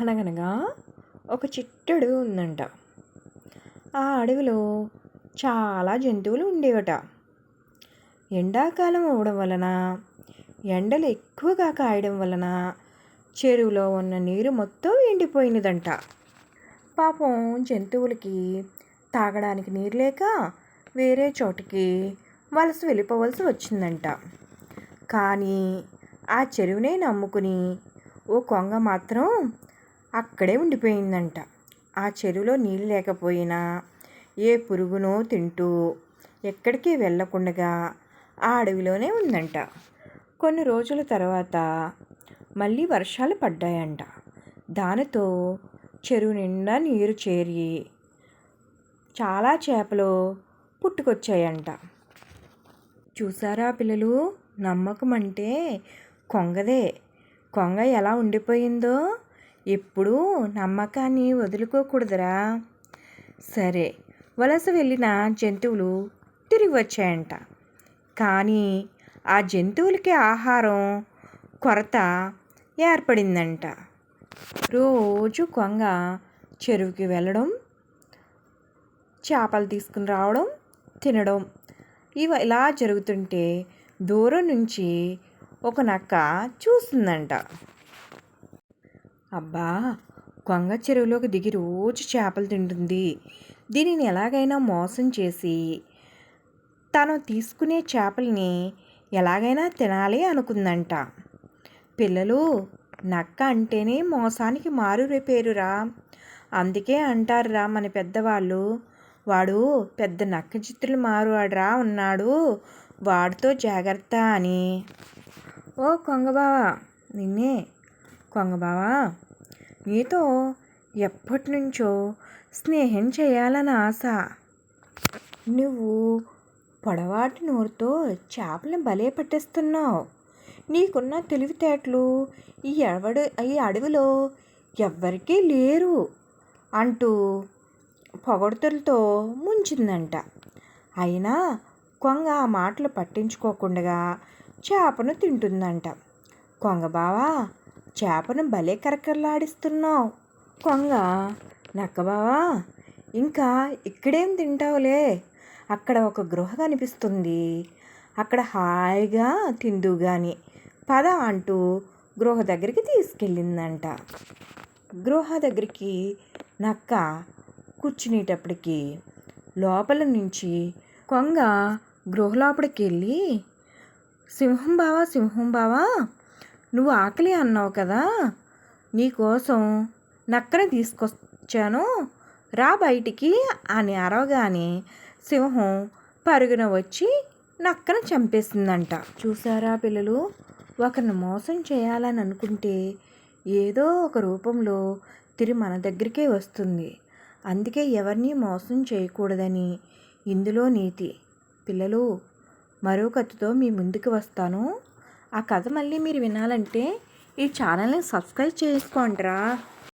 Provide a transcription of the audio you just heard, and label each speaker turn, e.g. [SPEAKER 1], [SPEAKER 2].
[SPEAKER 1] అనగనగా ఒక చిట్టడు ఉందంట. ఆ అడవిలో చాలా జంతువులు ఉండేవట. ఎండాకాలం అవ్వడం వలన ఎండలు ఎక్కువగా కాయడం వలన చెరువులో ఉన్న నీరు మొత్తం ఎండిపోయినదంట. పాపం జంతువులకి తాగడానికి నీరు లేక వేరే చోటికి వలస వెళ్ళిపోవలసి వచ్చిందంట. కానీ ఆ చెరువునే నమ్ముకుని ఓ కొంగ మాత్రం అక్కడే ఉండిపోయిందంట. ఆ చెరువులో నీళ్ళు లేకపోయినా ఏ పురుగునో తింటూ ఎక్కడికి వెళ్ళకుండా ఆ అడవిలోనే ఉందంట. కొన్ని రోజుల తర్వాత మళ్ళీ వర్షాలు పడ్డాయంట. దానితో చెరువు నిండా నీరు చేరి చాలా చేపలు పుట్టుకొచ్చాయంట. చూసారా పిల్లలు? నమ్మకం అంటే కొంగదే. కొంగ ఎలా ఉండిపోయిందో? ఎప్పుడూ నమ్మకాన్ని వదులుకోకూడదురా. సరే వలస వెళ్ళిన జంతువులు తిరిగి వచ్చాయంట కానీ ఆ జంతువులకి ఆహారం కొరత ఏర్పడిందంట. రోజు కొంగ చెరువుకి వెళ్ళడం చేపలు తీసుకుని రావడం తినడం ఇవి ఇలా జరుగుతుంటే దూరం నుంచి ఒక నక్క చూస్తుందంట. అబ్బా కొంగ చెరువులోకి దిగి రోజు చేపలు తింటుంది. దీనిని ఎలాగైనా మోసం చేసి తను తీసుకునే చేపల్ని ఎలాగైనా తినాలి అనుకుందంట. పిల్లలు నక్క అంటేనే మోసానికి మారు పేరురా. అందుకే అంటారురా మన పెద్దవాళ్ళు వాడు పెద్ద నక్క చిత్రులు మారువాడురా ఉన్నాడు వాడితో జాగ్రత్త అని. ఓ కొంగబావా నిన్నే కొంగబావా నీతో ఎప్పటి నుంచో స్నేహం చేయాలని ఆశ. నువ్వు పొడవాటి నోరుతో చేపలను భలే పట్టేస్తున్నావు. నీకున్న తెలివితేటలు ఈ ఎవడు ఈ అడవిలో ఎవ్వరికీ లేరు అంటూ పొగడ్తలతో ముంచిందంట. అయినా కొంగ ఆ మాటలు పట్టించుకోకుండా చేపను తింటుందంట. కొంగ బావా చేపను భలే కరకరలాడిస్తున్నావు. కొంగ నక్కబావా ఇంకా ఇక్కడేం తింటావులే? అక్కడ ఒక గృహ కనిపిస్తుంది. అక్కడ హాయిగా తిందు గాని పద అంటూ గృహ దగ్గరికి తీసుకెళ్ళిందంట. గృహ దగ్గరికి నక్క కూర్చునేటప్పటికి లోపల నుంచి కొంగ గృహలోపలికి వెళ్ళి సింహం బావా సింహం బావా నువ్వు ఆకలి అన్నావు కదా? నీకోసం నక్కని తీసుకొచ్చాను. రా బయటికి అని అరవగానే సింహం పరుగున వచ్చి నక్కను చంపేసిందంట. చూసారా పిల్లలు? ఒకరిని మోసం చేయాలని అనుకుంటే ఏదో ఒక రూపంలో తిరిగి మన దగ్గరికే వస్తుంది. అందుకే ఎవరిని మోసం చేయకూడదని ఇందులో నీతి. పిల్లలు మరో కథతో మీ ముందుకు వస్తాను. ఆ కథ మళ్ళీ మీరు వినాలంటే ఈ ఛానల్ని సబ్స్క్రైబ్ చేసుకోండిరా.